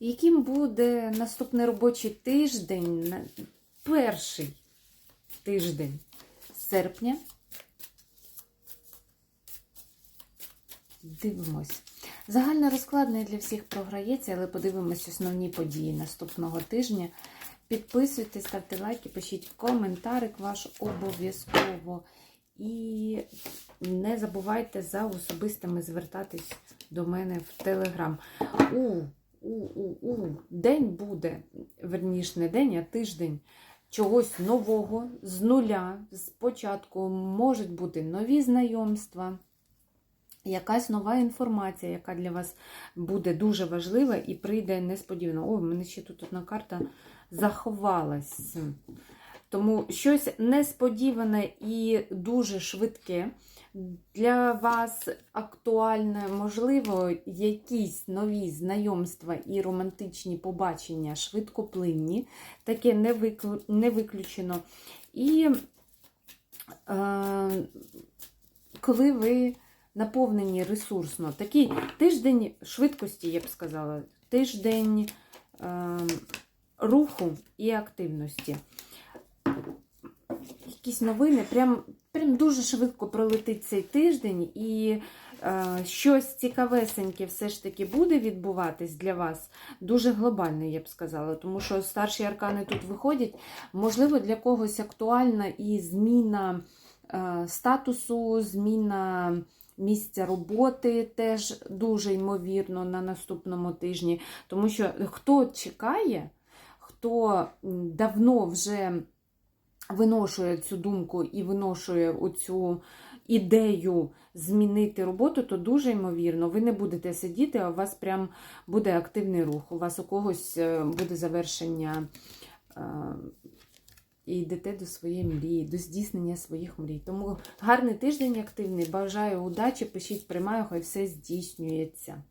Яким буде наступний робочий тиждень, перший тиждень серпня? Дивимось. Загальний розклад не для всіх програється, але подивимось основні події наступного тижня. Підписуйтесь, ставте лайки, пишіть коментарик ваш обов'язково. І не забувайте за особистими звертатись до мене в Телеграм. У, у, у, у, день буде, верніш, не день, а тиждень чогось нового з нуля. Спочатку можуть бути нові знайомства, якась нова інформація, яка для вас буде дуже важлива і прийде несподівано. О, в мене ще тут одна карта заховалась. Тому щось несподіване і дуже швидке. Для вас актуальне, можливо, якісь нові знайомства і романтичні побачення швидкоплинні, таке не, виклю... не виключено. І е, коли ви наповнені ресурсно, такий тиждень швидкості, я б сказала, тиждень е, руху і активності якісь новини. Прям, прям дуже швидко пролетить цей тиждень, і е, щось цікавесеньке все ж таки буде відбуватись для вас. Дуже глобальне, я б сказала. Тому що старші аркани тут виходять. Можливо, для когось актуальна і зміна е, статусу, зміна. Місця роботи теж дуже ймовірно на наступному тижні, тому що хто чекає, хто давно вже виношує цю думку і виношує оцю ідею змінити роботу, то дуже ймовірно, ви не будете сидіти, а у вас прям буде активний рух. У вас у когось е, буде завершення. е, І йдете до своєї мрії, до здійснення своїх мрій. Тому гарний тиждень активний. Бажаю удачі, пишіть, приймаю, хай все здійснюється.